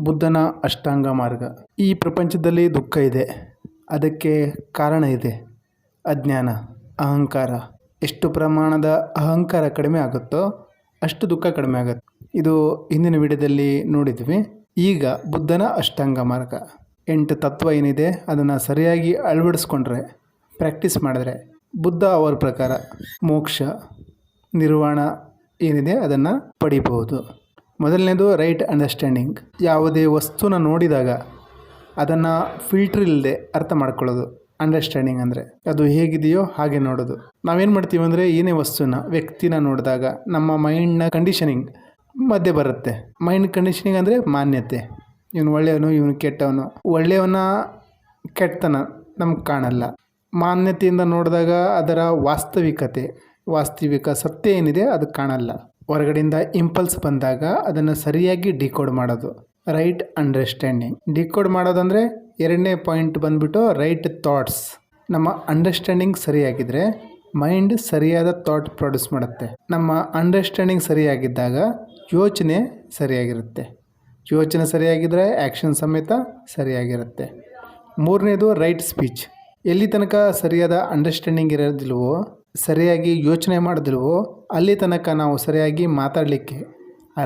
ಬುದ್ಧನ ಅಷ್ಟಾಂಗ ಮಾರ್ಗ. ಈ ಪ್ರಪಂಚದಲ್ಲಿ ದುಃಖ ಇದೆ. ಅದಕ್ಕೆ ಕಾರಣ ಇದೆ. ಅಜ್ಞಾನ, ಅಹಂಕಾರ. ಎಷ್ಟು ಪ್ರಮಾಣದ ಅಹಂಕಾರ ಕಡಿಮೆ ಆಗುತ್ತೋ ಅಷ್ಟು ದುಃಖ ಕಡಿಮೆ ಆಗುತ್ತೆ. ಇದು ಹಿಂದಿನ ವಿಡಿಯೋದಲ್ಲಿ ನೋಡಿದ್ವಿ. ಈಗ ಬುದ್ಧನ ಅಷ್ಟಾಂಗ ಮಾರ್ಗ. ಎಂಟು ತತ್ವ ಏನಿದೆ, ಅದನ್ನು ಸರಿಯಾಗಿ ಅಳವಡಿಸ್ಕೊಂಡ್ರೆ ಪ್ರಾಕ್ಟೀಸ್ ಮಾಡಿದ್ರೆ ಬುದ್ಧ ಅವರ ಪ್ರಕಾರ ಮೋಕ್ಷ, ನಿರ್ವಾಣ ಏನಿದೆ ಅದನ್ನು ಪಡಿಬಹುದು. ಮೊದಲನೇದು ರೈಟ್ ಅಂಡರ್ಸ್ಟ್ಯಾಂಡಿಂಗ್ ಯಾವುದೇ ವಸ್ತುನ ನೋಡಿದಾಗ ಅದನ್ನು ಫಿಲ್ಟ್ರ್ ಇಲ್ಲದೆ ಅರ್ಥ ಮಾಡ್ಕೊಳ್ಳೋದು. ಅಂಡರ್ಸ್ಟ್ಯಾಂಡಿಂಗ್ ಅಂದರೆ ಅದು ಹೇಗಿದೆಯೋ ಹಾಗೆ ನೋಡೋದು. ನಾವೇನು ಮಾಡ್ತೀವಿ ಅಂದರೆ ಏನೇ ವಸ್ತುನ, ವ್ಯಕ್ತಿನ ನೋಡಿದಾಗ ನಮ್ಮ ಮೈಂಡ್ನ ಕಂಡೀಷನಿಂಗ್ ಮಧ್ಯೆ ಬರುತ್ತೆ. ಮೈಂಡ್ ಕಂಡೀಷನಿಂಗ್ ಅಂದರೆ ಮಾನ್ಯತೆ. ಇವನು ಒಳ್ಳೆಯವನು, ಇವನು ಕೆಟ್ಟವನು. ಒಳ್ಳೆಯವನ ಕೆಟ್ಟತನ ನಮ್ಗೆ ಕಾಣಲ್ಲ. ಮಾನ್ಯತೆಯಿಂದ ನೋಡಿದಾಗ ಅದರ ವಾಸ್ತವಿಕತೆ, ವಾಸ್ತವಿಕ ಸತ್ಯ ಏನಿದೆ ಅದು ಕಾಣಲ್ಲ. ಹೊರಗಡೆಯಿಂದ ಇಂಪಲ್ಸ್ ಬಂದಾಗ ಅದನ್ನು ಸರಿಯಾಗಿ ಡಿಕೋಡ್ ಮಾಡೋದು. ರೈಟ್ ಅಂಡರ್ಸ್ಟ್ಯಾಂಡಿಂಗ್ ಡಿಕೋಡ್ ಮಾಡೋದಂದರೆ ಎರಡನೇ ಪಾಯಿಂಟ್ ಬಂದ್ಬಿಟ್ಟು ರೈಟ್ ಥಾಟ್ಸ್ ನಮ್ಮ ಅಂಡರ್ಸ್ಟ್ಯಾಂಡಿಂಗ್ ಸರಿಯಾಗಿದ್ದರೆ ಮೈಂಡ್ ಸರಿಯಾದ ಥಾಟ್ ಪ್ರೊಡ್ಯೂಸ್ ಮಾಡುತ್ತೆ. ನಮ್ಮ ಅಂಡರ್ಸ್ಟ್ಯಾಂಡಿಂಗ್ ಸರಿಯಾಗಿದ್ದಾಗ ಯೋಚನೆ ಸರಿಯಾಗಿರುತ್ತೆ. ಯೋಚನೆ ಸರಿಯಾಗಿದ್ದರೆ ಆ್ಯಕ್ಷನ್ ಸಮೇತ ಸರಿಯಾಗಿರುತ್ತೆ. ಮೂರನೇದು ರೈಟ್ ಸ್ಪೀಚ್ ಎಲ್ಲಿ ತನಕ ಸರಿಯಾದ ಅಂಡರ್ಸ್ಟ್ಯಾಂಡಿಂಗ್ ಇರೋದಿಲ್ವೋ ಸರಿಯಾಗಿ ಯೋಚನೆ ಮಾಡಿದ್ರೂ ಅಲ್ಲಿ ತನಕ ನಾವು ಸರಿಯಾಗಿ ಮಾತಾಡಲಿಕ್ಕೆ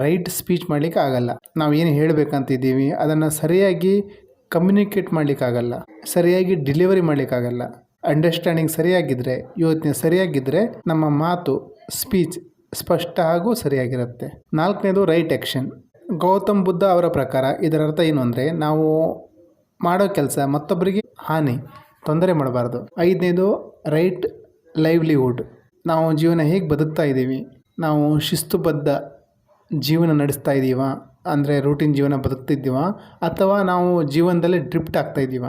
ರೈಟ್ ಸ್ಪೀಚ್ ಮಾಡಲಿಕ್ಕೆ ಆಗಲ್ಲ. ನಾವು ಏನು ಹೇಳಬೇಕಂತಿದ್ದೀವಿ, ಅದನ್ನು ಸರಿಯಾಗಿ ಕಮ್ಯುನಿಕೇಟ್ ಮಾಡಲಿಕ್ಕಾಗಲ್ಲ ಸರಿಯಾಗಿ ಡೆಲಿವರಿ ಮಾಡಲಿಕ್ಕಾಗಲ್ಲ ಅಂಡರ್ಸ್ಟ್ಯಾಂಡಿಂಗ್ ಸರಿಯಾಗಿದ್ದರೆ ಯೋಚನೆ ಸರಿಯಾಗಿದ್ದರೆ ನಮ್ಮ ಮಾತು, ಸ್ಪೀಚ್ ಸ್ಪಷ್ಟ ಹಾಗೂ ಸರಿಯಾಗಿರುತ್ತೆ. ನಾಲ್ಕನೇದು ರೈಟ್ ಆ್ಯಕ್ಷನ್. ಗೌತಮ್ ಬುದ್ಧ ಅವರ ಪ್ರಕಾರ ಇದರ ಅರ್ಥ ಏನು ಅಂದರೆ, ನಾವು ಮಾಡೋ ಕೆಲಸ ಮತ್ತೊಬ್ಬರಿಗೆ ಹಾನಿ, ತೊಂದರೆ ಮಾಡಬಾರ್ದು. ಐದನೇದು ರೈಟ್ ಲೈವ್ಲಿಹುಡ್ ನಾವು ಜೀವನ ಹೇಗೆ ಬದುಕ್ತಾ ಇದ್ದೀವಿ? ನಾವು ಶಿಸ್ತುಬದ್ಧ ಜೀವನ ನಡೆಸ್ತಾ ಇದ್ದೀವ? ಅಂದರೆ ರೂಟೀನ್ ಜೀವನ ಬದುಕ್ತಿದ್ದೀವ? ಅಥವಾ ನಾವು ಜೀವನದಲ್ಲಿ ಡ್ರಿಫ್ಟ್ ಆಗ್ತಾ ಇದ್ದೀವ?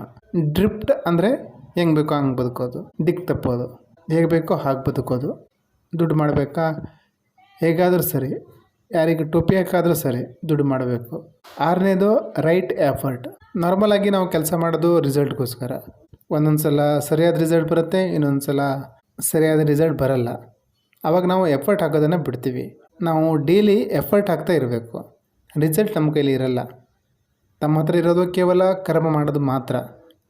ಡ್ರಿಫ್ಟ್ ಅಂದರೆ ಹೆಂಗೆ ಬೇಕೋ ಹಂಗೆ ಬದುಕೋದು. ದಿಕ್ಕು ತಪ್ಪೋದು. ಹೇಗೆ ಬೇಕೋ ಹಾಗೆ ಬದುಕೋದು. ದುಡ್ಡು ಮಾಡಬೇಕಾ? ಹೇಗಾದರೂ ಸರಿ. ಯಾರಿಗೆ ಟೋಪಿ ಹಾಕಾದರೂ ಸರಿ ದುಡ್ಡು ಮಾಡಬೇಕು. ಆರನೇದು ರೈಟ್ ಎಫರ್ಟ್ ನಾರ್ಮಲಾಗಿ ನಾವು ಕೆಲಸ ಮಾಡೋದು ರಿಸಲ್ಟ್ಗೋಸ್ಕರ ಒಂದೊಂದು ಸಲ ಸರಿಯಾದ ರಿಸಲ್ಟ್ ಬರುತ್ತೆ ಇನ್ನೊಂದು ಸಲ ಸರಿಯಾದ ರಿಸಲ್ಟ್ ಬರಲ್ಲ. ಆವಾಗ ನಾವು ಎಫರ್ಟ್ ಹಾಕೋದನ್ನು ಬಿಡ್ತೀವಿ. ನಾವು ಡೈಲಿ ಎಫರ್ಟ್ ಹಾಕ್ತಾ ಇರಬೇಕು. ರಿಸಲ್ಟ್ ನಮ್ಮ ಕೈಲಿ ಇರಲ್ಲ. ತಮ್ಮ ಹತ್ರ ಇರೋದು ಕೇವಲ ಕರ್ಮ ಮಾಡೋದು ಮಾತ್ರ.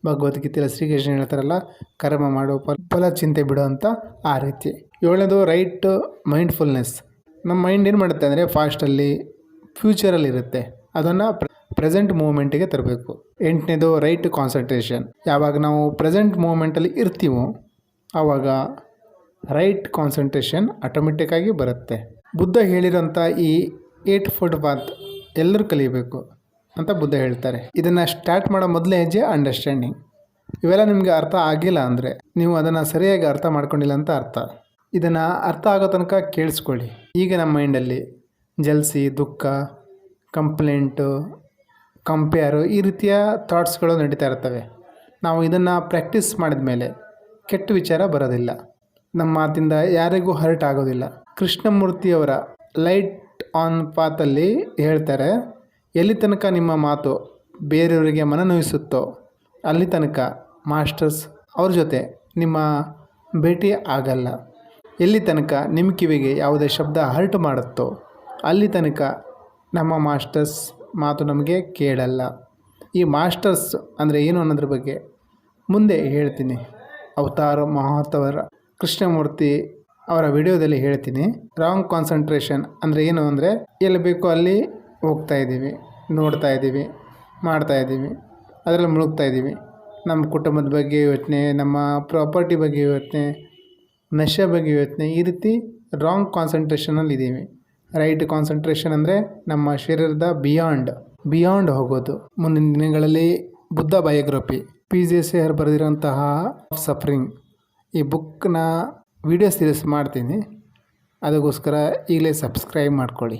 ಭಗವದ್ಗೀತೆಯಲ್ಲಿ ಶ್ರೀಕೃಷ್ಣ ಹೇಳ್ತಾರಲ್ಲ, ಕರ್ಮ ಮಾಡೋ ಫಲ ಫಲ ಚಿಂತೆ ಬಿಡೋ ಅಂತ ಆ ರೀತಿ. ಏಳನೇದು ರೈಟ್ ಮೈಂಡ್ಫುಲ್ನೆಸ್ ನಮ್ಮ ಮೈಂಡ್ ಏನು ಮಾಡುತ್ತೆ ಅಂದರೆ ಫಾಸ್ಟಲ್ಲಿ ಫ್ಯೂಚರಲ್ಲಿ ಇರುತ್ತೆ. ಅದನ್ನು ಪ್ರೆಸೆಂಟ್ ಮೂಮೆಂಟಿಗೆ ತರಬೇಕು. ಎಂಟನೇದು ರೈಟ್ ಕಾನ್ಸಂಟ್ರೇಷನ್ ಯಾವಾಗ ನಾವು ಪ್ರೆಸೆಂಟ್ ಮೂಮೆಂಟಲ್ಲಿ ಇರ್ತೀವೋ ಆವಾಗ ರೈಟ್ ಕಾನ್ಸಂಟ್ರೇಷನ್ ಆಟೋಮೆಟಿಕ್ಕಾಗಿ ಬರುತ್ತೆ. ಬುದ್ಧ ಹೇಳಿರೋಂಥ ಈ ಏಟ್ ಫುಟ್ ಬಾತ್ ಎಲ್ಲರೂ ಕಲಿಬೇಕು ಅಂತ ಬುದ್ಧ ಹೇಳ್ತಾರೆ. ಇದನ್ನು ಸ್ಟಾರ್ಟ್ ಮಾಡೋ ಮೊದಲೇ ಹೆಜ್ಜೆ ಅಂಡರ್ಸ್ಟ್ಯಾಂಡಿಂಗ್ ಇವೆಲ್ಲ ನಿಮಗೆ ಅರ್ಥ ಆಗಿಲ್ಲ ಅಂದರೆ ನೀವು ಅದನ್ನು ಸರಿಯಾಗಿ ಅರ್ಥ ಮಾಡ್ಕೊಂಡಿಲ್ಲ ಅಂತ ಅರ್ಥ. ಇದನ್ನು ಅರ್ಥ ಆಗೋ ತನಕ ಕೇಳಿಸ್ಕೊಳ್ಳಿ. ಈಗ ನಮ್ಮ ಮೈಂಡಲ್ಲಿ ಜಲ್ಸಿ, ದುಃಖ ಕಂಪ್ಲೇಂಟು ಕಂಪೇರು ಈ ರೀತಿಯ ಥಾಟ್ಸ್ಗಳು ನಡೀತಾ ಇರ್ತವೆ. ನಾವು ಇದನ್ನು ಪ್ರಾಕ್ಟೀಸ್ ಮಾಡಿದ ಮೇಲೆ ಕೆಟ್ಟ ವಿಚಾರ ಬರೋದಿಲ್ಲ. ನಮ್ಮ ಮಾತಿಂದ ಯಾರಿಗೂ ಹರ್ಟ್ ಆಗೋದಿಲ್ಲ. ಕೃಷ್ಣಮೂರ್ತಿಯವರ ಲೈಟ್ ಆನ್ ಪಾತಲ್ಲಿ ಹೇಳ್ತಾರೆ, ಎಲ್ಲಿ ತನಕ ನಿಮ್ಮ ಮಾತು ಬೇರೆಯವರಿಗೆ ಮನನೋಯಿಸುತ್ತೋ ಅಲ್ಲಿ ತನಕ ಮಾಸ್ಟರ್ಸ್ ಅವ್ರ ಜೊತೆ ನಿಮ್ಮ ಭೇಟಿ ಆಗಲ್ಲ. ಎಲ್ಲಿ ತನಕ ನಿಮ್ಮ ಕಿವಿಗೆ ಯಾವುದೇ ಶಬ್ದ ಹರ್ಟ್ ಮಾಡುತ್ತೋ, ಅಲ್ಲಿ ತನಕ ನಮ್ಮ ಮಾಸ್ಟರ್ಸ್ ಮಾತು ನಮಗೆ ಕೇಳಲ್ಲ. ಈ ಮಾಸ್ಟರ್ಸ್ ಅಂದರೆ ಏನು ಅನ್ನೋದ್ರ ಬಗ್ಗೆ ಮುಂದೆ ಹೇಳ್ತೀನಿ. ಅವತಾರ ಮಹಾತವರ ಕೃಷ್ಣಮೂರ್ತಿ ಅವರ ವಿಡಿಯೋದಲ್ಲಿ ಹೇಳ್ತೀನಿ. ರಾಂಗ್ ಕಾನ್ಸಂಟ್ರೇಷನ್ ಅಂದರೆ ಏನು ಅಂದರೆ ಎಲ್ಲಿ ಬೇಕೋ ಅಲ್ಲಿ ಹೋಗ್ತಾ ಇದ್ದೀವಿ, ನೋಡ್ತಾ ಇದ್ದೀವಿ, ಮಾಡ್ತಾ ಇದ್ದೀವಿ, ಅದರಲ್ಲಿ ಮುಳುಗ್ತಾ ಇದ್ದೀವಿ. ನಮ್ಮ ಕುಟುಂಬದ ಬಗ್ಗೆ ಯೋಚನೆ, ನಮ್ಮ ಪ್ರಾಪರ್ಟಿ ಬಗ್ಗೆ ಯೋಚನೆ, ನಶೆ ಬಗ್ಗೆ ಯೋಚನೆ, ಈ ರೀತಿ ರಾಂಗ್ ಕಾನ್ಸಂಟ್ರೇಷನಲ್ಲಿ ಇದ್ದೀವಿ. ರೈಟ್ ಕಾನ್ಸಂಟ್ರೇಷನ್ ಅಂದರೆ ನಮ್ಮ ಶರೀರದ ಬಿಯಾಂಡ್ ಬಿಯಾಂಡ್ ಹೋಗೋದು. ಮುಂದಿನ ದಿನಗಳಲ್ಲಿ ಬುದ್ಧ ಬಯೋಗ್ರಫಿ ಪಿ ಜೆ ಸೇರ್ ಬರೆದಿರೋಂತಹ ಸಫರಿಂಗ್ ಈ ಬುಕ್ನ ವಿಡಿಯೋ ಸೀರೀಸ್ ಮಾಡ್ತೀನಿ. ಅದಕ್ಕೋಸ್ಕರ ಈಗಲೇ ಸಬ್ಸ್ಕ್ರೈಬ್ ಮಾಡ್ಕೊಳ್ಳಿ.